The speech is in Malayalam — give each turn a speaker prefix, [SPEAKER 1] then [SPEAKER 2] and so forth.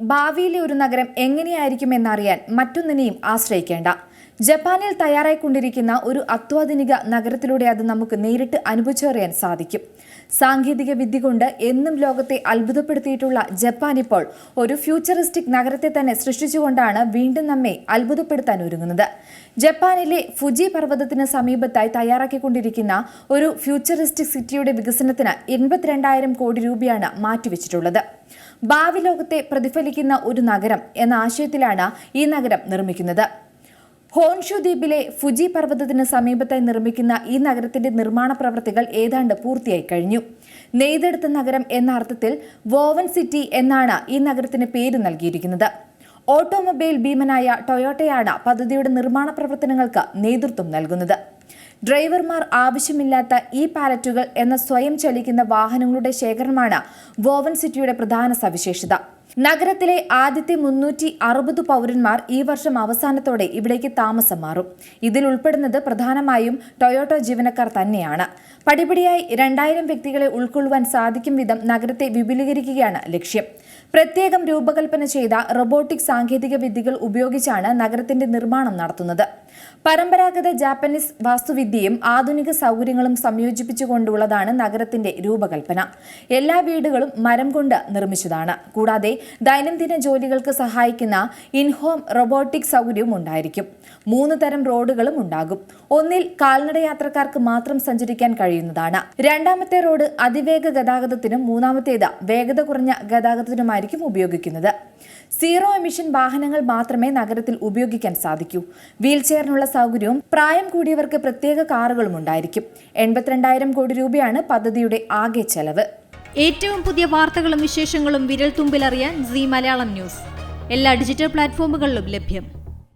[SPEAKER 1] ഭാവിയിലെ ഒരു നഗരം എങ്ങനെയായിരിക്കും എങ്ങനെയായിരിക്കുമെന്നറിയാൻ മറ്റൊന്നിനെയും ആശ്രയിക്കേണ്ട. ജപ്പാനിൽ തയ്യാറായിക്കൊണ്ടിരിക്കുന്ന ഒരു അത്യാധുനിക നഗരത്തിലൂടെ അത് നമുക്ക് നേരിട്ട് അനുഭവിച്ചറിയാൻ സാധിക്കും. സാങ്കേതിക വിദ്യ കൊണ്ട് എന്നും ലോകത്തെ അത്ഭുതപ്പെടുത്തിയിട്ടുള്ള ജപ്പാൻ ഇപ്പോൾ ഒരു ഫ്യൂച്ചറിസ്റ്റിക് നഗരത്തെ തന്നെ സൃഷ്ടിച്ചുകൊണ്ടാണ് വീണ്ടും നമ്മെ അത്ഭുതപ്പെടുത്താൻ ഒരുങ്ങുന്നത്. ജപ്പാനിലെ ഫുജി പർവതത്തിന് സമീപത്തായി തയ്യാറാക്കിക്കൊണ്ടിരിക്കുന്ന ഒരു ഫ്യൂച്ചറിസ്റ്റിക് സിറ്റിയുടെ വികസനത്തിന് എൺപത്തിരണ്ടായിരം കോടി രൂപയാണ് മാറ്റിവെച്ചിട്ടുള്ളത്. ഭാവി ലോകത്തെ പ്രതിഫലിക്കുന്ന ഒരു നഗരം എന്ന ആശയത്തിലാണ് ഈ നഗരം നിർമ്മിക്കുന്നത്. ഹോൺഷു ദ്വീപിലെ ഫുജി പർവതത്തിന് സമീപത്തായി നിർമ്മിക്കുന്ന ഈ നഗരത്തിന്റെ നിർമ്മാണ പ്രവൃത്തികൾ ഏതാണ്ട് പൂർത്തിയായി കഴിഞ്ഞു. നെയ്തെടുത്ത നഗരം എന്ന അർത്ഥത്തിൽ വോവൻ സിറ്റി എന്നാണ് ഈ നഗരത്തിന് പേര് നൽകിയിരിക്കുന്നത്. ഓട്ടോമൊബൈൽ ഭീമനായ ടൊയോട്ടയാണ് പദ്ധതിയുടെ നിർമ്മാണ പ്രവർത്തനങ്ങൾക്ക് നേതൃത്വം നൽകുന്നത്. ഡ്രൈവർമാർ ആവശ്യമില്ലാത്ത ഈ പാലറ്റുകൾ എന്ന സ്വയം ചലിക്കുന്ന വാഹനങ്ങളുടെ ശേഖരമാണ് വോവൻ സിറ്റിയുടെ പ്രധാന സവിശേഷത. നഗരത്തിലെ ആദ്യത്തെ മുന്നൂറ്റി അറുപത് പൗരന്മാർ ഈ വർഷം അവസാനത്തോടെ ഇവിടേക്ക് താമസം മാറും. ഇതിൽ ഉൾപ്പെടുന്നത് പ്രധാനമായും ടൊയോട്ടോ ജീവനക്കാർ തന്നെയാണ്. പടിപടിയായി രണ്ടായിരം വ്യക്തികളെ ഉൾക്കൊള്ളുവാൻ സാധിക്കും വിധം നഗരത്തെ വിപുലീകരിക്കുകയാണ് ലക്ഷ്യം. പ്രത്യേകം രൂപകൽപ്പന ചെയ്ത റോബോട്ടിക് സാങ്കേതിക വിദ്യകൾ ഉപയോഗിച്ചാണ് നഗരത്തിന്റെ നിർമ്മാണം നടത്തുന്നത്. പരമ്പരാഗത ജാപ്പനീസ് വാസ്തുവിദ്യയും ആധുനിക സൗകര്യങ്ങളും സംയോജിപ്പിച്ചുകൊണ്ടുള്ളതാണ് നഗരത്തിന്റെ രൂപകൽപ്പന. എല്ലാ വീടുകളും മരം കൊണ്ട് നിർമ്മിച്ചതാണ്. കൂടാതെ ദൈനംദിന ജോലികൾക്ക് സഹായിക്കുന്ന ഇൻഹോം റോബോട്ടിക് സൗകര്യവും ഉണ്ടായിരിക്കും. മൂന്ന് തരം റോഡുകളും ഉണ്ടാകും. ഒന്നിൽ കാൽനട യാത്രക്കാർക്ക് മാത്രം സഞ്ചരിക്കാൻ കഴിയുന്നതാണ്. രണ്ടാമത്തെ റോഡ് അതിവേഗ ഗതാഗതത്തിനും മൂന്നാമത്തേത് വേഗത കുറഞ്ഞ ഗതാഗതത്തിനുമായിരിക്കും ഉപയോഗിക്കുന്നത്. സീറോ എമിഷൻ വാഹനങ്ങൾ മാത്രമേ നഗരത്തിൽ ഉപയോഗിക്കാൻ സാധിക്കൂ. വീൽ ചെയറിനുള്ള സൗകര്യവും പ്രായം കൂടിയവർക്ക് പ്രത്യേക കാറുകളും ഉണ്ടായിരിക്കും. എൺപത്തിരണ്ടായിരം കോടി രൂപയാണ് പദ്ധതിയുടെ ആകെ ചെലവ്.
[SPEAKER 2] ഏറ്റവും പുതിയ വാർത്തകളും വിശേഷങ്ങളും വിരൽ തുമ്പിലറിയാൻ സി മലയാളം ന്യൂസ്. എല്ലാ ഡിജിറ്റൽ പ്ലാറ്റ്ഫോമുകളിലും ലഭ്യം.